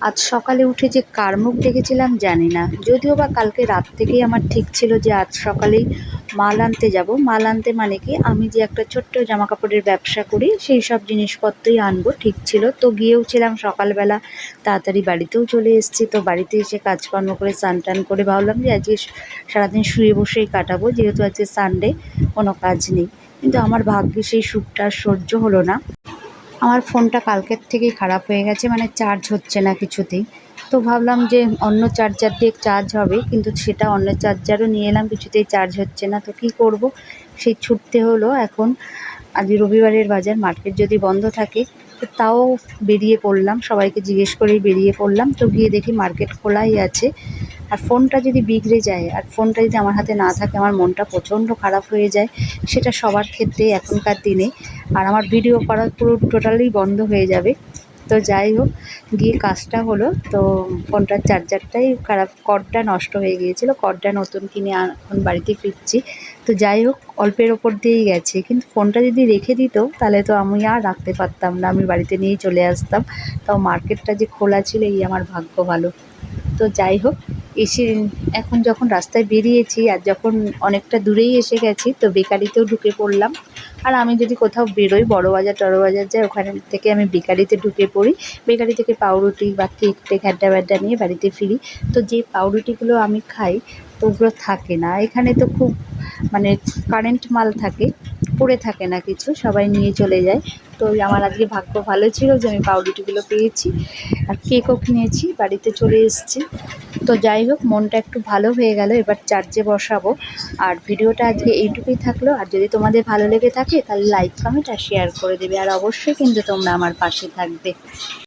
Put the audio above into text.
আজ সকালে উঠে যে কার মুখ দেখেছিলাম জানি না। যদিও বা কালকে রাত থেকেই আমার ঠিক ছিল যে আজ সকালেই মাল আনতে যাব। মাল আনতে মানে কি? আমি যে একটা ছোট্ট জামা কাপড়ের ব্যবসা করি, সেই সব জিনিসপত্রই আনব, ঠিক ছিল। তো গিয়েও ছিলাম সকালবেলা, তাড়াতাড়ি বাড়িতেও চলে এসেছি। তো বাড়িতে এসে কাজকর্ম করে স্নান টান করে ভাবলাম যে আজকে সারাদিন শুয়ে বসেই কাটাবো, যেহেতু আজকে সানডে কোনো কাজ নেই। কিন্তু আমার ভাগ্যে সেই সুখটা সহ্য হলো না। আমার ফোনটা কালকের থেকেই খারাপ হয়ে গেছে মানে চার্জ হচ্ছে না কিছুতেই। তো ভাবলাম যে অন্য চার্জার দিয়ে চার্জ হবে, কিন্তু সেটা অন্য চার্জারও নিয়ে এলাম, কিছুতেই চার্জ হচ্ছে না। তো কী করব? সেই ছুটতে হলো এখন। আজ রবিবারের বাজার মার্কেট যদি বন্ধ থাকে, তো তাও বেরিয়ে পড়লাম, সবাইকে জিজ্ঞেস করেই বেরিয়ে পড়লাম। তো গিয়ে দেখি মার্কেট খোলাই আছে। আর ফোনটা যদি বিগড়ে যায়, আর ফোনটা যদি আমার হাতে না থাকে, আমার মনটা প্রচণ্ড খারাপ হয়ে যায়, সেটা সবার ক্ষেত্রে এখনকার দিনে। আর আমার ভিডিও করা পুরো টোটালি বন্ধ হয়ে যাবে। তো যাই হোক, গিয়ে কাজটা হলো। তো ফোনটার চার্জারটাই খারাপ কর্ডটা নষ্ট হয়ে গিয়েছিল। কর্ডটা নতুন কিনে এখন বাড়িতে ফিরছি। তো যাই হোক, অল্পের ওপর দিয়েই গেছে। কিন্তু ফোনটা যদি রেখে দিত, তাহলে তো আমি আর রাখতে পারতাম না। আমি বাড়িতে নিয়েই চলে আসতাম। তাও মার্কেটটা যে খোলা ছিল, এই আমার ভাগ্য ভালো। তো যাই হোক এসে এখন যখন রাস্তায় বেরিয়েছি আর যখন অনেকটা দূরেই এসে গেছি, তো বেকারিতেও ঢুকে পড়লাম। আর আমি যদি কোথাও বেরোই বড় বাজার টড়ো বাজার যাই, ওখানে থেকে আমি বেকারিতে ঢুকে পড়ি। বেকারি থেকে পাউরুটি বা কেক টেক হ্যাড্ডা ব্যাড্ডা নিয়ে বাড়িতে ফিরি। তো যে পাউরুটিগুলো আমি খাই, তো ওগুলো থাকে না। এখানে তো খুব মানে কারেন্ট মাল থাকে। পড়ে থাকে না কিছু, সবাই নিয়ে চলে যায়। তো আমার আজকে ভাগ্য ভালো ছিল যে আমি পাউরুটিগুলো পেয়েছি আর কেকও কিনেছি, বাড়িতে চলে এসেছি। তো যাই হোক, মনটা একটু ভালো হয়ে গেল, এবার চার্জে বসাবো। আর ভিডিওটা আজকে এইটুকুই থাকল। আর যদি তোমাদের ভালো লেগে থাকে, তাহলে লাইক কমেন্ট আর শেয়ার করে দেবে। আর অবশ্যই কিন্তু তোমরা আমার পাশে থাকবে।